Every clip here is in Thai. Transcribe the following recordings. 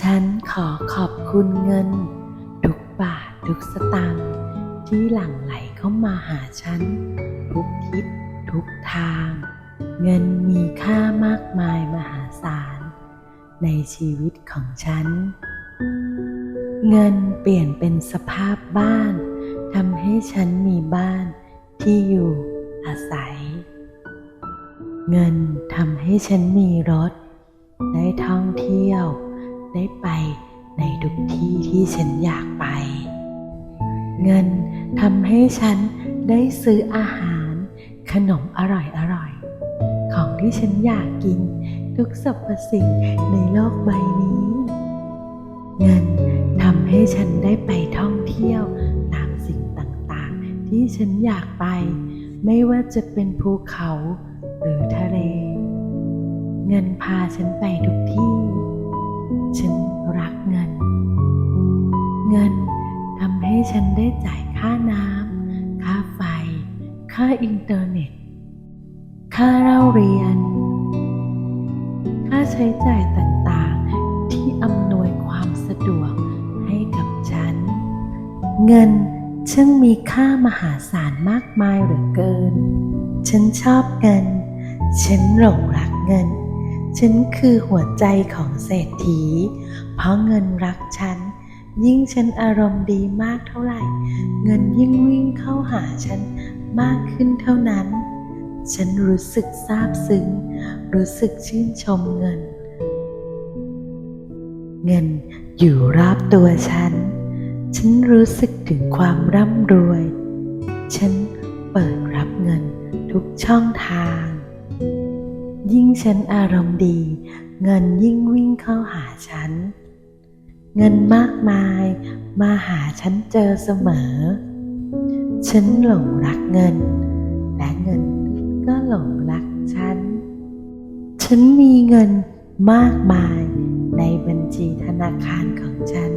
ฉันขอขอบคุณเงิน ทุกบาททุกสตางค์ที่หลั่งไหลเข้ามาหาฉัน ทุกทิศทุกทาง เงินมีค่ามากมายมหาศาล ในชีวิตของฉัน เงินเปลี่ยนเป็นสภาพบ้านทำให้ฉันมีบ้านที่อยู่อาศัย เงินทำให้ฉันมีรถ ได้ท่องเที่ยว ได้ไปในทุกที่ที่ฉันอยากไป เงินทำให้ฉันได้ซื้ออาหาร ขนมอร่อยๆของที่ฉันอยากกิน ทุกสรรพสิ่งในโลกใบนี้ เงินทำให้ฉันได้ไปท่องเที่ยวตามสิ่งต่างๆ ที่ฉันอยากไป ไม่ว่าจะเป็นภูเขาหรือทะเล เงินพาฉันไปทุกที่ ฉันได้จ่ายค่าน้ำ ค่าไฟ ค่าอินเทอร์เน็ต ค่าเล่าเรียน ค่าใช้จ่ายต่างๆ ที่อำนวยความสะดวกให้กับฉัน เงินช่างมีค่ามหาศาลมากมายเหลือเกิน ฉันชอบเงิน ฉันหลงรักเงิน ฉันคือหัวใจของเศรษฐี เพราะเงินรักฉัน ยิ่งฉันอารมณ์ดีมากเท่าไหร่ เงินยิ่งวิ่งเข้าหาฉันมากขึ้นเท่านั้น ฉันรู้สึกซาบซึ้ง รู้สึกชื่นชมเงิน เงินอยู่รอบตัวฉัน ฉันรู้สึกถึงความร่ำรวย ฉันเปิดรับเงินทุกช่องทาง ยิ่งฉันอารมณ์ดี เงินยิ่งวิ่งเข้าหาฉัน เงินมากมายมาหาฉันเจอเสมอ ฉันหลงรักเงิน และเงินก็หลงรักฉัน ฉันมีเงินมากมายในบัญชีธนาคารของฉัน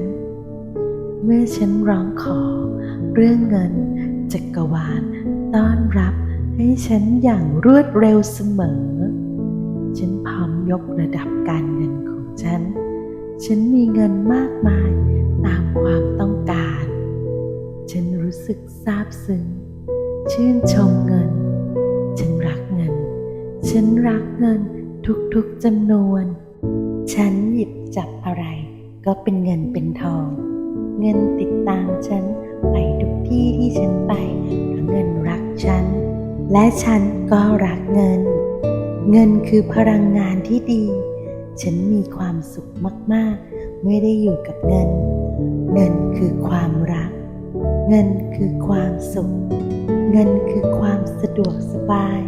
เมื่อฉันร้องขอเรื่องเงินจักรวาลต้อนรับให้ฉันอย่างรวดเร็วเสมอ ฉันพร้อมยกระดับการเงินของฉัน ฉันมีเงินมากมายตามความต้องการ ฉันรู้สึกซาบซึ้ง ชื่นชมเงิน ฉันรักเงิน ฉันรักเงินทุกๆจำนวน ฉันหยิบจับอะไร ก็เป็นเงินเป็นทอง เงินติดตามฉันไปทุกที่ที่ฉันไปเพราะเงินรักฉัน และฉันก็รักเงิน เงินคือพลังงานที่ดี ฉันมีความสุขมาก ๆ เมื่อได้อยู่กับเงิน เงินคือความรัก เงินคือความสุข เงินคือความสะดวกสบาย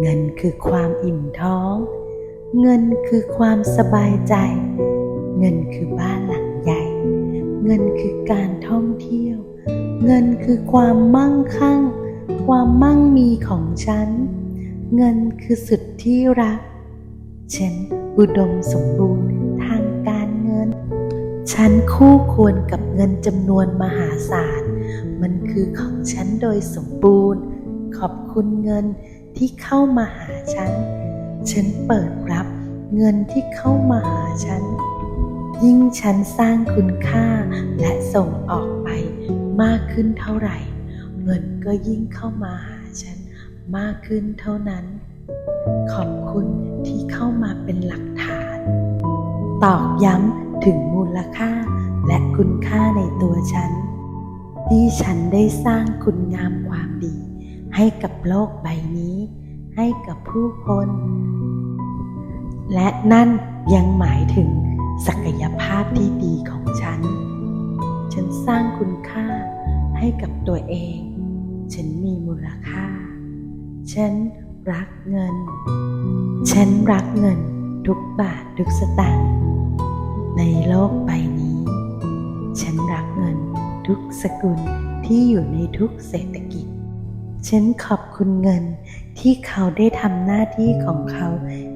เงินคือความอิ่มท้อง เงินคือความสบายใจ เงินคือบ้านหลังใหญ่ เงินคือการท่องเที่ยว เงินคือความมั่งคั่ง ความมั่งมีของฉัน เงินคือสุดที่รักฉัน อุดมสมบูรณ์ทางการเงิน ฉันคู่ควรกับเงินจำนวนมหาศาล มันคือของฉันโดยสมบูรณ์ ขอบคุณเงินที่เข้ามาหาฉัน ฉันเปิดรับเงินที่เข้ามาหาฉัน ยิ่งฉันสร้างคุณค่าและส่งออกไปมากขึ้นเท่าไหร่ เงินก็ยิ่งเข้ามาหาฉันมากขึ้นเท่านั้น ขอบคุณที่เข้ามาเป็นหลักฐาน ตอกย้ำถึงมูลค่าและคุณค่าในตัวฉัน ที่ฉันได้สร้างคุณงามความดี ให้กับโลกใบนี้ ให้กับผู้คน และนั่นยังหมายถึงศักยภาพที่ดีของฉัน ฉันสร้างคุณค่าให้กับตัวเอง ฉันมีมูลค่า ฉัน รักเงิน ฉันรักเงินทุกบาททุกสตางค์ในโลกใบนี้ ฉันรักเงินทุกสกุลที่อยู่ในทุกเศรษฐกิจ ฉันขอบคุณเงินที่เขาได้ทำหน้าที่ของเขา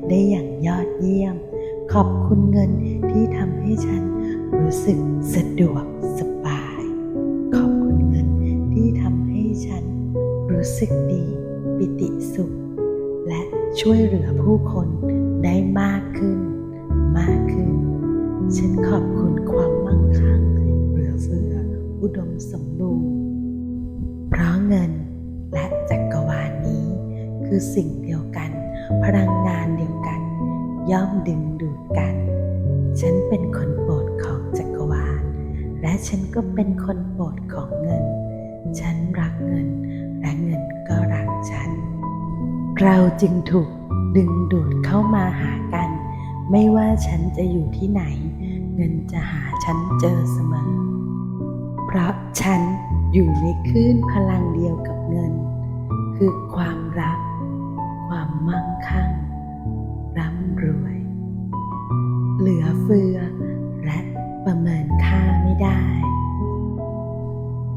ได้อย่างยอดเยี่ยม ขอบคุณเงินที่ทำให้ฉันรู้สึกสะดวกสบาย ขอบคุณเงินที่ทำให้ฉันรู้สึกดีปิติสุข และช่วยเหลือผู้คนได้มากขึ้น มากขึ้น ฉันขอบคุณความมั่งคั่งเหลือเฟืออุดมสมบูรณ์ เพราะเงินและจักรวาลนี้คือสิ่งเดียวกัน พลังงานเดียวกัน ย่อมดึงดูดกัน ฉันเป็นคนโปรดของจักรวาล และฉันก็เป็นคนโปรดของเงิน ฉันรักเงินและเงินก็รัก เราจึงถูกดึงดูดเข้ามาหากัน ไม่ว่าฉันจะอยู่ที่ไหน เงินจะหาฉันเจอเสมอ เพราะฉันอยู่ในคลื่นพลังเดียวกับเงิน คือความรัก ความมั่งคั่ง ร่ำรวย เหลือเฟือ และประเมินค่าไม่ได้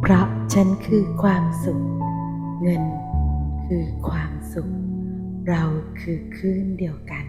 เพราะฉันคือความสุข เงินคือความสุข เราคือคลื่นเดียวกัน